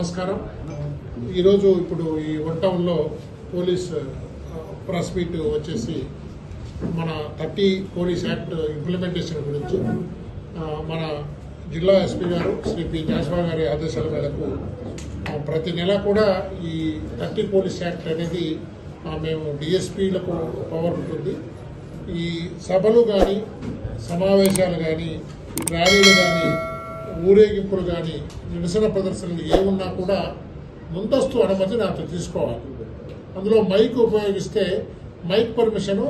నమస్కారం. ఈరోజు ఇప్పుడు ఈ వన్ టౌన్లో పోలీస్ ప్రెస్ మీట్ వచ్చేసి మన థర్టీ పోలీస్ యాక్ట్ ఇంప్లిమెంటేషన్ గురించి మన జిల్లా ఎస్పీ గారు శ్రీ పి జాస్వా గారి ఆదేశాల మేరకు ప్రతి నెల కూడా ఈ థర్టీ పోలీస్ యాక్ట్ అనేది మేము డిఎస్పీలకు పవర్ ఉంటుంది. ఈ సభలు కానీ సమావేశాలు కానీ ర్యాలీలు కానీ ఊరేగింపులు కానీ నిరసన ప్రదర్శనలు ఏమున్నా కూడా ముందస్తు అనుమతి నాకు తీసుకోవాలి. అందులో మైక్ ఉపయోగిస్తే మైక్ పర్మిషను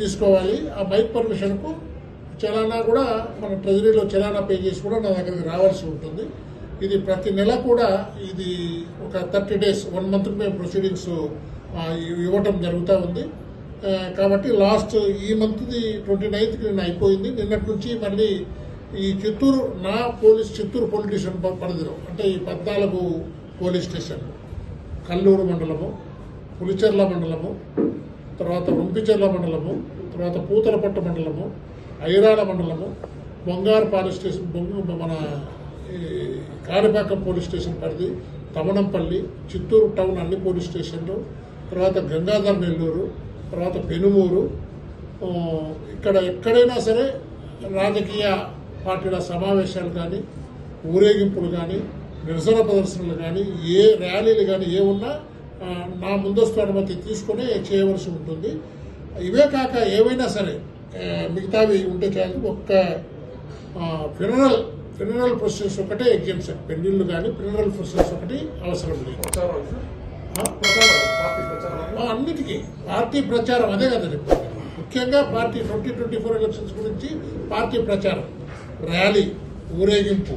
తీసుకోవాలి. ఆ మైక్ పర్మిషన్కు చలానా కూడా మన ట్రెజరీలో చలానా పే చేసి కూడా నా దగ్గరికి రావాల్సి ఉంటుంది. ఇది ప్రతి నెల కూడా ఇది ఒక థర్టీ డేస్ వన్ మంత్ మేము ప్రొసీడింగ్స్ ఇవ్వటం జరుగుతూ ఉంది. కాబట్టి లాస్ట్ ఈ మంత్ది ట్వంటీ నైన్త్కి నేను అయిపోయింది. నిన్నటి నుంచి మళ్ళీ ఈ చిత్తూరు నా పోలీస్ చిత్తూరు పోలీస్ స్టేషన్ ప- పరిధిలో అంటే ఈ పద్నాలుగు పోలీస్ స్టేషన్ కల్లూరు మండలము పులిచెర్ల మండలము తర్వాత ఉంపిచెర్ల మండలము తర్వాత పూతలపట్టు మండలము ఐరాల మండలము బొంగారపాలెం స్టేషన్ మన ఈ కాణిపాకం పోలీస్ స్టేషన్ పరిధి తమనంపల్లి చిత్తూరు టౌన్ అన్ని పోలీస్ స్టేషన్లు తర్వాత గంగాధర్ నెల్లూరు తర్వాత పెనుమూరు ఇక్కడ ఎక్కడైనా సరే రాజకీయ పార్టీల సమావేశాలు కానీ ఊరేగింపులు కానీ నిరసన ప్రదర్శనలు కానీ ఏ ర్యాలీలు కానీ ఏ ఉన్నా నా ముందస్తు అనుమతి తీసుకొని చేయవలసి ఉంటుంది. ఇవే కాక ఏవైనా సరే మిగతావి ఉంటే చాలు ఒక్క ఫినరల్ ఫినరల్ ప్రొసెస్ ఒకటే ఎగ్జామ్షన్ పెళ్ళిళ్ళు కానీ ఫినరల్ ప్రొసెస్ ఒకటి అవసరం లేదు. అన్నిటికీ. పార్టీ ప్రచారం అదే కదా చెప్పేది. ముఖ్యంగా party twenty twenty four elections గురించి పార్టీ ప్రచారం ర్యాలీ ఊరేగింపు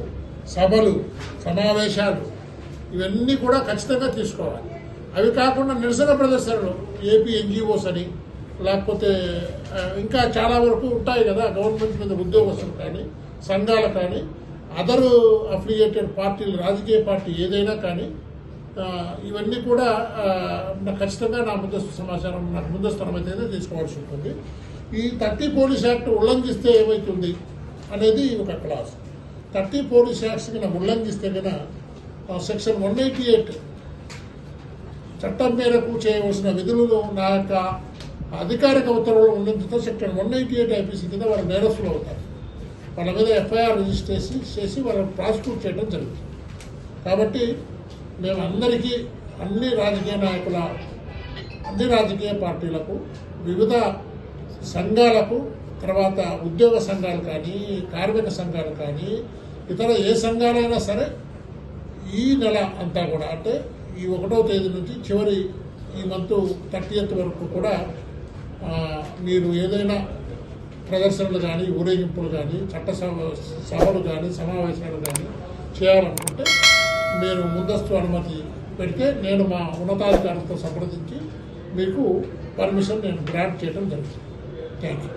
సభలు సమావేశాలు ఇవన్నీ కూడా ఖచ్చితంగా తీసుకోవాలి. అవి కాకుండా నిరసన ప్రదర్శనలు ఏపీ ఎన్జిఓస్ అని లేకపోతే ఇంకా చాలా వరకు ఉంటాయి కదా గవర్నమెంట్ మీద ఉద్యోగస్తులు కానీ సంఘాలు కానీ అదరు అఫిలియేటెడ్ పార్టీలు రాజకీయ పార్టీ ఏదైనా కానీ ఇవన్నీ కూడా నా- ఖచ్చితంగా నా ముందస్తు సమాచారం నాకు ముందస్తు అనుమతి అయితే తీసుకోవాల్సి ఉంటుంది. ఈ థర్టీ పోలీస్ యాక్ట్ ఉల్లంఘిస్తే ఏమవుతుంది అనేది ఒక క్లాస్. థర్టీ పోలీస్ యాక్ట్స్ కనుక ఉల్లంఘిస్తే కనుక సెక్షన్ వన్ ఎయిటీ ఎయిట్ చట్టం మేరకు చేయవలసిన విధులు నా యొక్క అధికారిక ఉత్తర్వులు ఉన్నందుతో section one eighty eight IPC కింద వాళ్ళు నేరస్తులు అవుతారు. వాళ్ళ మీద ఎఫ్ఐఆర్ రిజిస్టర్ చేసి చేసి వాళ్ళని ప్రాసిక్యూట్ చేయడం జరుగుతుంది. కాబట్టి మేము అందరికీ అన్ని రాజకీయ నాయకుల అన్ని రాజకీయ పార్టీలకు వివిధ సంఘాలకు తర్వాత ఉద్యోగ సంఘాలు కానీ కార్మిక సంఘాలు కానీ ఇతర ఏ సంఘాలైనా సరే ఈ నెల అంతా కూడా అంటే ఈ ఒకటో తేదీ నుంచి చివరి ఈ మంత్ థర్టీఎత్ వరకు కూడా మీరు ఏదైనా ప్రదర్శనలు కానీ ఊరేగింపులు కానీ చట్ట సభ- సభలు కానీ సమావేశాలు కానీ చేయాలనుకుంటే మీరు ముందస్తు అనుమతి పెడితే నేను మా ఉన్నతాధికారులతో సంప్రదించి మీకు పర్మిషన్ నేను గ్రాంట్ చేయడం జరుగుతుంది. Thank you